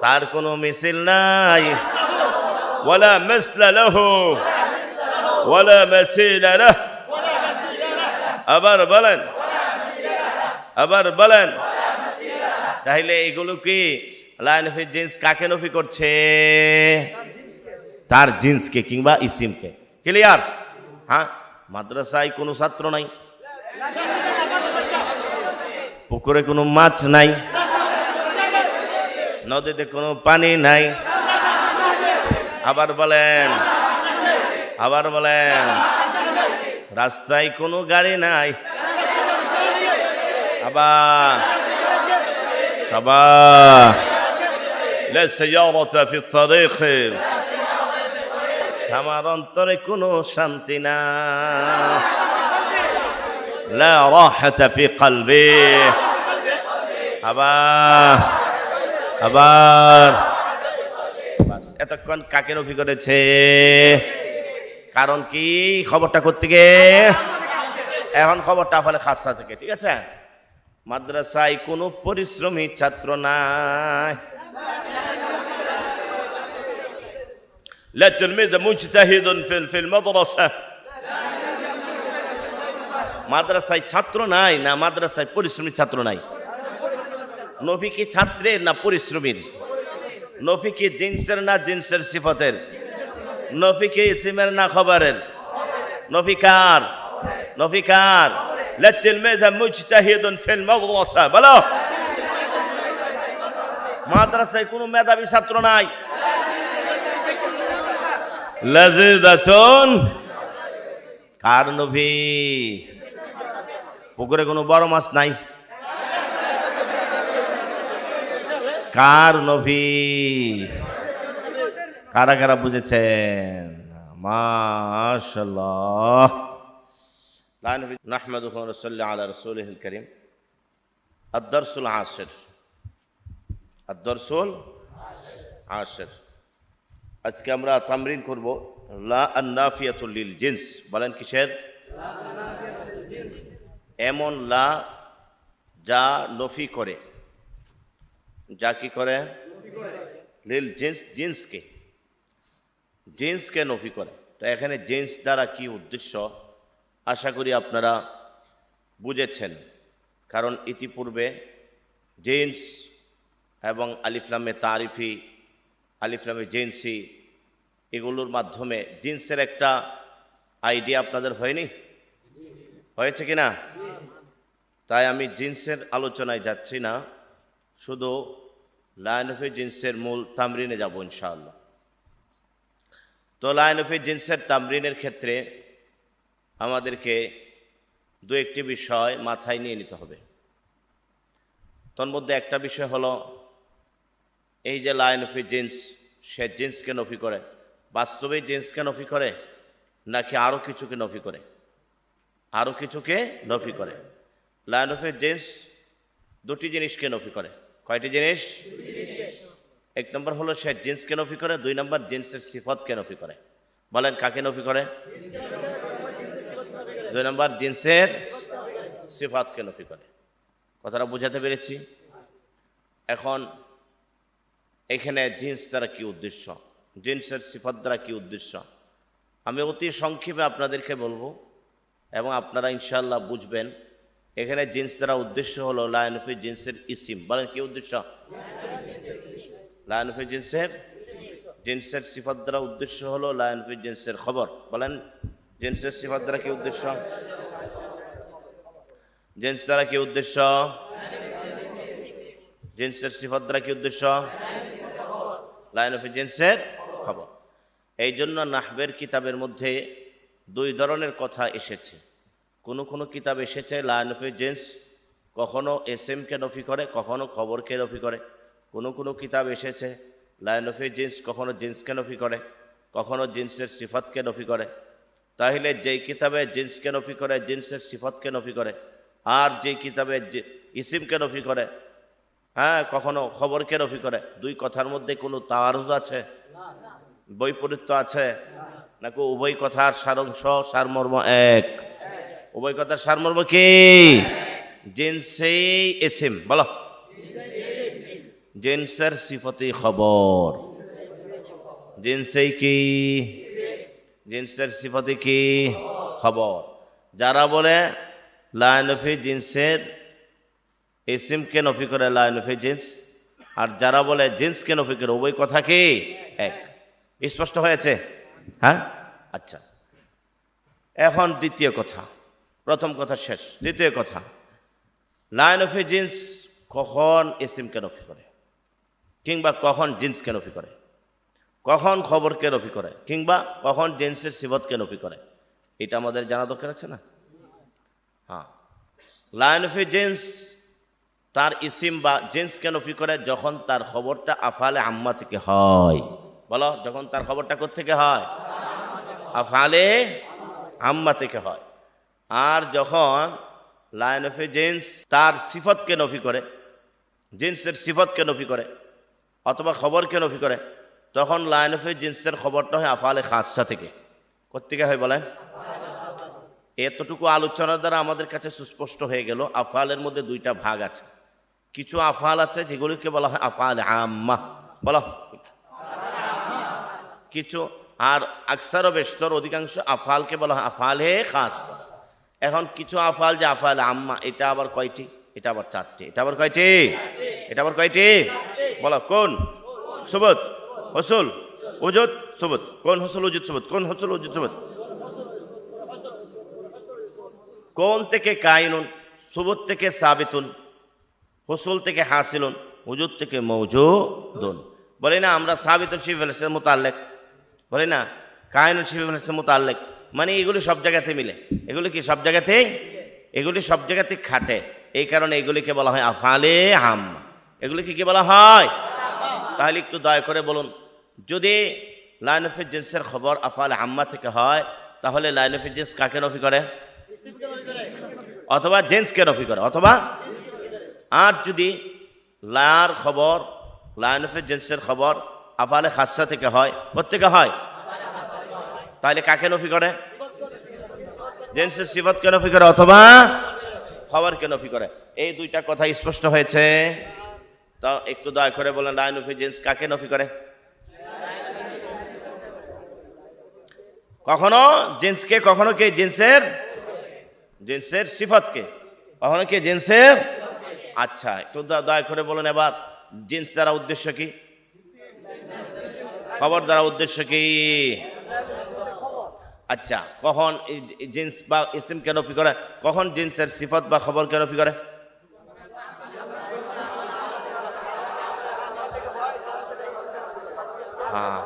তার কোনো মিছিল নাই। আবার বলেন। আবার বলেন। তাহলে এগুলো কি? লাইন অফ জিন্স কাকে নফি করছে? তার জিন্সকে কিংবা ইসিমকে। ক্লিয়ার হ্যাঁ? মাদ্রাসায় কোনো ছাত্র নাই। পুকুরে কোনো মাছ নাই নদীতে কোনো পানি নাই আবার বলেন আবার বলেন রাস্তায় কোনো গাড়ি নাই আবার সবার لا سيارة في الطريق আমার অন্তরে কোনো শান্তি না لا راحة في قلبي আবার আবার বাস এতক্ষণ কাকে নফি করেছে কারণ কি খবরটা করতে গিয়ে এখন খবরটা ফলে খাসা থেকে ঠিক আছে মাদ্রাসায় কোনো পরিশ্রমী ছাত্র নাই لا تلميذ مجتهد في في المدرسة মাদ্রাসায় ছাত্র নাই না মাদ্রাসায় পরিশ্রমী ছাত্র নাই নফি কি ছাত্রের না পরিশ্রমীর? নফি কি জিন্সের না জিন্সের সিফতের? নফি কি ইসিমের না খবরের? নফি কার? নফি কার? লাতিল মেধা মুজতাহিদুন ফিল মাদ্রাসা, বলো। মাদ্রাসায় কোনো মেধাবী ছাত্র নাই। লাযিদাতুন। কার নবী? পুকুরে কোনো বড় মাছ নাই? কার নবী কারা কারা বুঝেছেন মাশাল্লাহ لا نبي نحمده ونصلي على رسوله الكريم الدرس العاشر الدرس العاشر আজকে আমরা তামরিন করব লা আন্নাফিয়াতুল লিল জিন্স বলেন কিসের এমন লা যা নফি করে যা কি করে? লিল জিন্স জিন্সকে। জিন্সকে নফি করে। তো এখানে জিন্স দ্বারা কি উদ্দেশ্য? আশা করি আপনারা বুঝেছেন। কারণ ইতিপূর্বে জিন্স এবং আলিফলামে তারিফি আলিফলামে জিন্সি এগুলোর মাধ্যমে জিন্সের একটা আইডিয়া আপনাদের হয়নি? হয়েছে কি না? তাই আমি জিন্সের আলোচনায় যাচ্ছি না। শুধু লাইন অফে জিন্সের মূল তামরিনে যাব ইনশাআল্লাহ। তো লাইন অফে জিন্সের তামরিনের ক্ষেত্রে আমাদেরকে দু একটি বিষয় মাথায় নিয়ে নিতে হবে। তন্মধ্যে একটা বিষয় হলো, এই যে লাইন অফি জিন্স, সে জিন্সকে নফি করে। বাস্তবে জিন্সকে নফি করে, নাকি আরও কিছুকে নফি করে? আরও কিছুকে নফি করে। লাইন অফি জিন্স দুটি জিনিসকে নফি করে। কয়টি জিনিস? এক নম্বর হলো সে জিন্সকে নফি করে, দুই নম্বর জিন্সের সিফতকে নফি করে। বলেন, কাকে নফি করে? দুই নম্বর জিন্সের সিফাতকে নফি করে। কথাটা বোঝাতে পেরেছি? এখন, এখানে জিন্স দ্বারা কি উদ্দেশ্য? জিন্সের সিফাত দ্বারা কি উদ্দেশ্য? আমি অতি সংক্ষেপে আপনাদেরকে বলব এবং আপনারা ইনশাল্লাহ বুঝবেন এখানে জিন্স দ্বারা উদ্দেশ্য হলো লায়নফি জিন্সের ইসিম। বলেন, কি উদ্দেশ্য? লায়নফি জিন্সের? জিন্সের সিফাত দ্বারা উদ্দেশ্য হলো লায়নফি জিন্সের খবর। বলেন, জিন্সের সিফাত দ্বারা কি উদ্দেশ্য? জিন্স দ্বারা কি উদ্দেশ্য? জিন্সের সিফাত দ্বারা কি উদ্দেশ্য? লাইন অফ জিন্সের খবর। এই জন্য নাহবের কিতাবের মধ্যে দুই ধরনের কথা এসেছে। কোনো কোনো কিতাব এসেছে লাইন অফ জিন্স, কখনো এস এমকে নফি করে, কখনো খবরকে নফি করে। কোনো কোনো কিতাব এসেছে লাইন অফ জিন্স, কখনো জিন্সকে নফি করে, কখনো জিন্সের সিফাতকে নফি করে। তাহলে যেই কিতাবে জিন্সকে নফি করে, জিন্সের সিফতকে নফি করে, আর যেই কিতাবে ইসিমকে নফি করে হ্যাঁ কখনো খবরকে নফি করে, দুই কথার মধ্যে কোনো তাওয়ারুজ আছে? বৈপরীত্য আছে? নাকি উভয় কথার সারাংশ, সারমর্ম এক। উভয় কথার সারমর্ম কি? জিন্সেই এসিম, বলো। জিন্সের সিফতি খবর। জিন্সেই কি? জিন্সের সিফতি কি? খবর। যারা বলে লায়নফি জিন্সের ইসিমকে নফি করে লায়নফি জিন্স? আর যারা বলে জিন্সকে নফি করে ওই কথা কি? এক। স্পষ্ট হয়েছে? হ্যাঁ? আচ্ছা। এখন দ্বিতীয় কথা। প্রথম কথা শেষ, দ্বিতীয় কথা লাইন অফ জিন্স কখন ইসিমকে নফি করে? কিংবা কখন জিন্সকে নফি করে? কখন খবরকে নফি করে? কিংবা কখন জিন্সের সিবতকে নফি করে? এটা আমাদের জানা দরকার আছে না? হ্যাঁ। লাইন জিন্স তার ইসিম বা জিন্সকে নফি করে যখন তার খবরটা আফালে আম্মা থেকে হয়। বলো, যখন তার খবরটা থেকে হয়? আফালে আম্মা থেকে হয়। আর যখন লাইন অফ জিন্স তার সিফতকে নফি করে, জিন্সের সিফতকে নফি করে, অথবা খবরকে নফি করে, তখন লাইন অফ এ জিন্সের খবরটা হয় আফালে খাসা থেকে। কোথেকে হয় বলেন? এতটুকু আলোচনার দ্বারা আমাদের কাছে সুস্পষ্ট হয়ে গেল, আফালের মধ্যে দুইটা ভাগ আছে। কিছু আফাল আছে যেগুলিকে বলা হয় আফাল আম্মা। বলো। কিছু, আর আকসার ও বেস্তর অধিকাংশ আফালকে বলা হয় আফালে খাস। এখন কিছু আফাল যে আফাল আম্মা এটা আবার কয়টি? এটা আবার চারটি। এটা আবার কয়টি? এটা আবার কয়টি? বলো কোন? সুবত হসুল। উজুদ। সুবত কোন হসুল উজুদ সুবত কোন হসুল উজুদ সুবত কোন থেকে কাইনুন? সুবত থেকে সাবিতুন। হসুল থেকে হাসিলুন। উজুদ থেকে মৌজুদুন। বলে না আমরা সাবিতুল শিব আলাইসের মোতাল্লেক। বলে না কায়নুল শিব আলাইসের মোতাল্লেক। মানে এগুলি সব জায়গাতে মিলে। এগুলি কি সব জায়গাতেই? এগুলি সব জায়গাতে খাটে। এই কারণে এগুলিকে বলা হয় আফালে হাম। এগুলিকে কি বলা হয়? তাহলে একটু দয়া করে বলুন। যদি লাইন অফ জিন্সের খবর আফালে হাম্মা থেকে হয়, তাহলে লাইন অফ জিন্স কাকে নফি করে? অথবা জেন্সকে নফি করে, অথবা? আর যদি লার খবর, লাইন অফ জেন্সের খবর আফালে খাসা থেকে হয় প্রত্যেকে হয়? তাহলে কাকে নফি করে? জেন্সের সিফতকে ফি করে অথবা খবর কেন নফি করে? এই দুইটা কথা স্পষ্ট হয়েছে। তো একটু দয়া করে বলেন অফ জেন্স কাকে নফি করে? কখনো জিন্সকে, কখনো কে? জিন্সের জিন্সের সিফতকে। কখনো কে? জিন্সের? আচ্ছা একটু দয়া করে বলুন এবার, জিন্স দ্বারা উদ্দেশ্য কি? খবর দ্বারা উদ্দেশ্য কি? আচ্ছা কখন জিন্স বা ইসিম কেন ফি করে? কখন জিন্সের সিফত বা খবর কেন ফি করে? হ্যাঁ।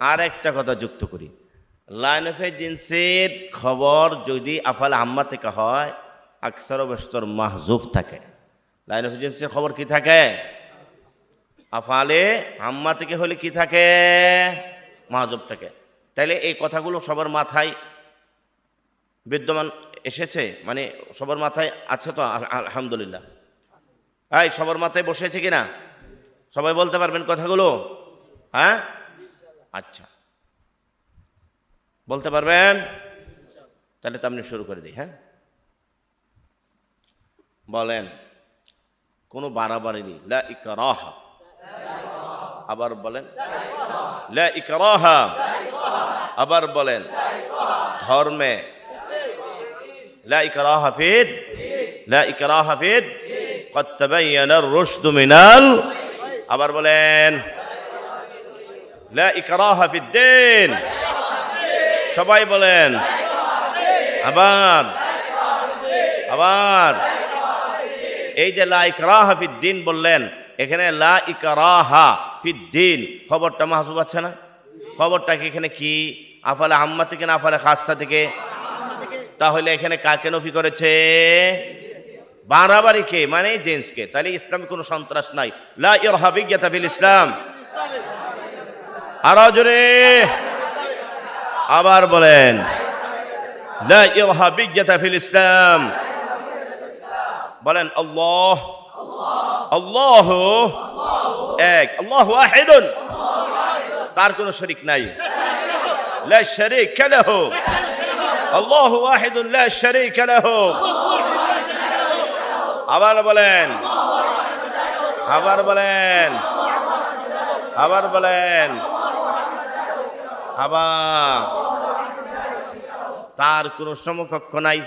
আর একটা কথা যুক্ত করি। লাইন অফ জিন্সের খবর যদি আফাল আম্মা থেকে হয়, আকসার বেস্তর মাহজুফ থাকে। লাইন অফ জিন্সের খবর কি থাকে? আফালে আম্মা থেকে হলে কি থাকে? মাহজুব থাকে। তাইলে এই কথাগুলো সবার মাথায় বিদ্যমান এসেছে? মানে সবার মাথায় আছে তো? আল- আলহামদুলিল্লাহ। এই, সবার মাথায় বসেছে কি না সবাই বলতে পারবেন কথাগুলো? হ্যাঁ? আচ্ছা। বলতে পারবেন? তাহলে তো আপনি শুরু করে দিই হ্যাঁ? বলেন, কোনো বাড়াবাড়ি নেই। লা ইকরাহা। আবার বলেন লা ইকরাহা আবার বলেন ধর্মে لا إكراه في الد- لا إكراه في الد. قد تبين الرشد من ال আবার বলেন لا إكراه في الدين সবাই বলেন আবার আবার এই যে লা ইকরাহা ফিদ্দিন বললেন এখানে লা ইকরাহা ফিদ্দিন, খবরটা মাহসুব আছে না? খবরটা কি এখানে কি? আফালে আম্মা থেকে না আফালে খাসা থেকে? তাহলে এখানে কাকে নফি করেছে? বাড়াবাড়ি কে? মানে জেন্সকে তাহলে ইসলামে কোনো সন্ত্রাস নাই। লা ফিল ইসলাম। আরও জোরে। আবার বলেন, লা ফিল ইসলাম। বলেন আল্লাহ আল্লাহ এক। আল্লাহ ওয়াহিদুন তার কোনো শরিক নাই। লা শারীকা লাহু। আল্লাহ ওয়াহিদুন লা শারীকা লাহু। আবার বলেন। আবার বলেন। আবার বলেন। আবার। তার কোনো সমকক্ষ নাই।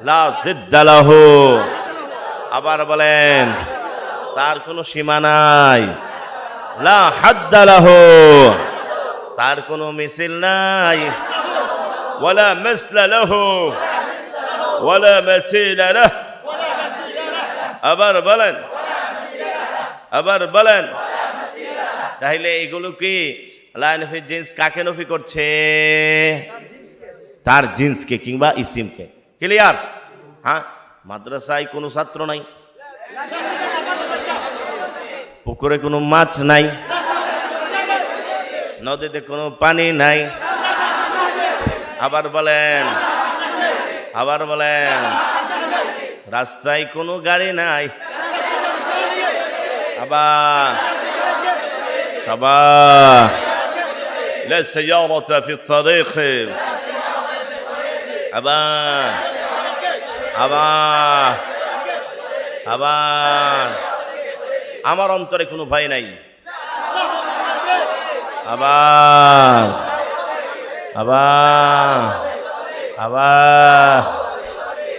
লা জিদ্দা লাহু। আবার বলেন। তার কোনো সীমা নাই। তার কোনো মিছিল নাই। আবার বলেন। আবার বলেন। তাহলে এগুলো কি? লাইন অফ জিন্স কাকে নফি করছে? তার জিন্সকে কিংবা ইসিমকে। ক্লিয়ার হ্যাঁ? মাদ্রাসায় কোনো ছাত্র নাই। পুকুরে কোনো মাছ নাই নদীতে কোনো পানি নাই আবার বলেন আবার বলেন রাস্তায় কোনো গাড়ি নাই আবার আবার لا سيارة في الطريق আবার আবার আবার আমার অন্তরে কোনো ভয় নাই। আবার আবার আবার।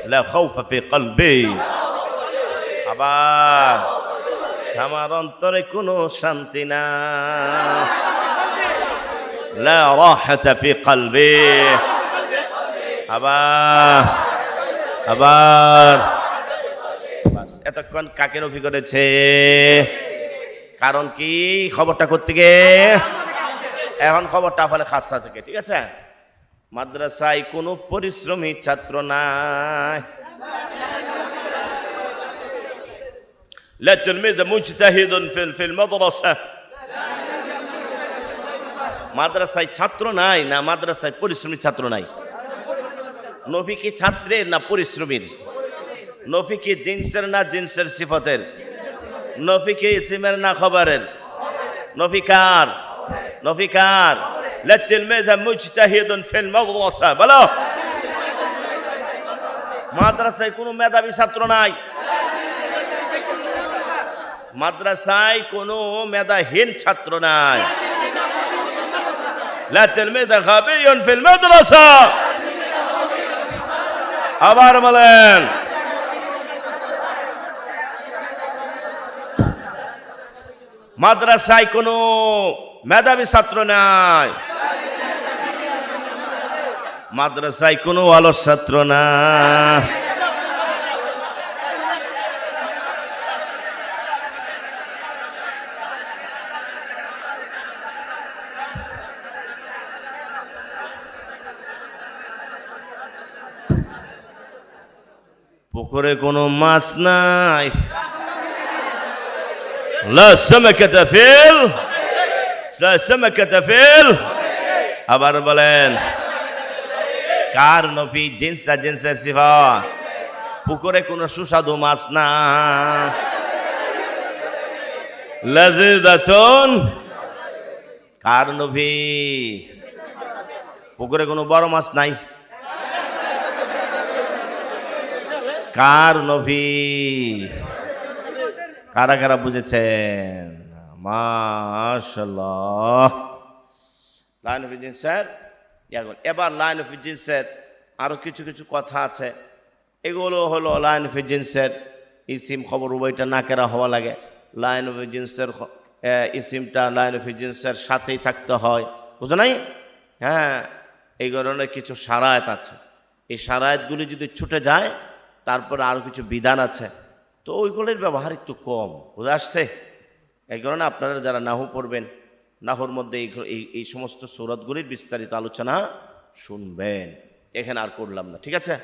লা খাউফা ফি কলবি। আবার, আমার অন্তরে কোনো শান্তি না লা রাহাতা ফি কলবি। আবার আবার। বাস এতক্ষণ কাকে নফি করেছে কারণ কি খবরটা করতে গে এখন খবরটা ফলে খাসা থেকে ঠিক আছে মাদ্রাসায় কোনো পরিশ্রমী ছাত্র নাই لا تلميذ مجتهد في في المدرسة মাদ্রাসায় ছাত্র নাই না মাদ্রাসায় পরিশ্রমী ছাত্র নাই নফি কি ছাত্রের না পরিশ্রমীর নফি কি জিন্সের না জিন্সের সিফতের? নফি কি ইসিমের না খবরের? নফি কার নফি কার মেধা মুজতাহিদুন ফিল মাদ্রাসা, বলো। মাদ্রাসায় কোনো মেধাবী ছাত্র নাই। মাদ্রাসায় কোনো মেধাহীন ছাত্র নাই। লেতিল মেধা খাবিয়ুন ফিল মাদ্রাসা। আবার বলেন মাদ্রাসায় কোনো মেধাবী ছাত্র নাই। মাদ্রাসায় কোনো অলস ছাত্র না। পুকুরে কোনো মাছ নাই। لا سمكة فيل لا سمكة فيل আবার বলেন কার নফি জিন্সটা জিন্সের সিফা পুকুরে কোনো সুস্বাদু মাছ না লাজিদাতুন কার নফি পুকুরে কোনো বড় মাছ নাই কার নবী কারা কারা বুঝেছেন লাইন অফ স্যার। এবার লাইন অফ স্যার। আরও কিছু কিছু কথা আছে। এগুলো হলো লাইন অফ স্যার। ইসিম খবর উভয়টা নাকেরা হওয়া লাগে। লাইন অফ জিন্সের ইসিমটা লাইন অফ জিন্সের সাথেই থাকতে হয়। বুঝো নাই? হ্যাঁ এই ধরনের কিছু সারায়ত আছে। এই সারায়তগুলি যদি ছুটে যায়, তারপরে আরও কিছু বিধান আছে। তো ওইগুলোর ব্যবহার একটু কম। বুঝে আসছে? এই কারণে আপনারা যারা নাহু পড়বেন, নাহুর মধ্যে এই এই সমস্ত সৌরতগুলির বিস্তারিত আলোচনা শুনবেন। এখানে আর করলাম না, ঠিক আছে?